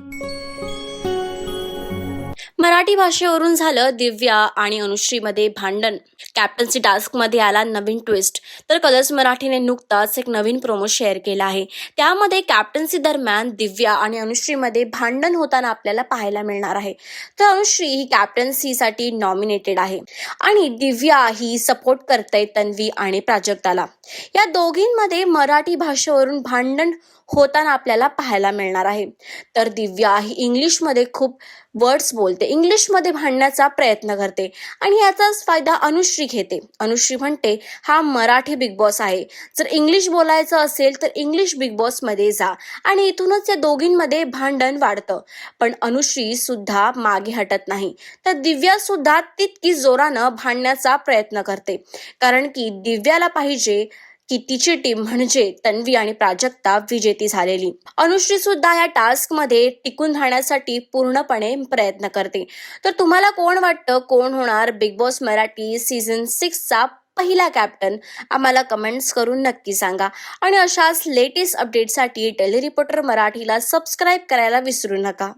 you Marathi भाषेवरून झालं दिव्या आणि अनुश्रीमध्ये भांडण. कॅप्टन्सी टास्कमध्ये आला नवीन ट्विस्ट. तर कलर्स मराठीने नुकताच एक नवीन प्रोमो शेअर केला आहे. त्यामध्ये कॅप्टन्सी दरम्यान दिव्या आणि अनुश्रीमध्ये भांडण होताना आपल्याला पाहायला मिळणार आहे. तर अनुश्री ही कॅप्टन्सीसाठी नॉमिनेटेड आहे. आणि दिव्या ही सपोर्ट करते तन्वी आणि प्राजक्ताला. या दोघींमध्ये मराठी भाषेवरून भांडण होताना आपल्याला पाहायला मिळणार आहे. तर दिव्या ही इंग्लिशमध्ये खूप वर्ड्स बोलते. इंग्लिशमध्ये भांडण्याचा प्रयत्न करते आणि याचाच फायदा अनुश्री घेते. अनुश्री म्हणते हा मराठी बिग बॉस आहे. जर इंग्लिश बोलायचं असेल तर इंग्लिश बिग बॉसमध्ये जा आणि इथूनच या दोघींमध्ये भांडण वाढतं. पण अनुश्री सुद्धा मागे हटत नाही. तर दिव्या सुद्धा तितकी जोरानं भांडण्याचा प्रयत्न करते. कारण की दिव्याला पाहिजे की तिची टीम म्हणजे तन्वी आणि प्राजक्ता विजेती झालेली. अनुश्री सुद्धा या टास्कमध्ये टिकून राहण्यासाठी पूर्णपणे प्रयत्न करते. तर तुम्हाला कोण वाटतं कोण होणार बिग बॉस मराठी सीझन सिक्सचा पहिला कॅप्टन आम्हाला कमेंट्स करून नक्की सांगा. आणि अशाच लेटेस्ट अपडेटसाठी टेली रिपोर्टर मराठीला सबस्क्राईब करायला विसरू नका.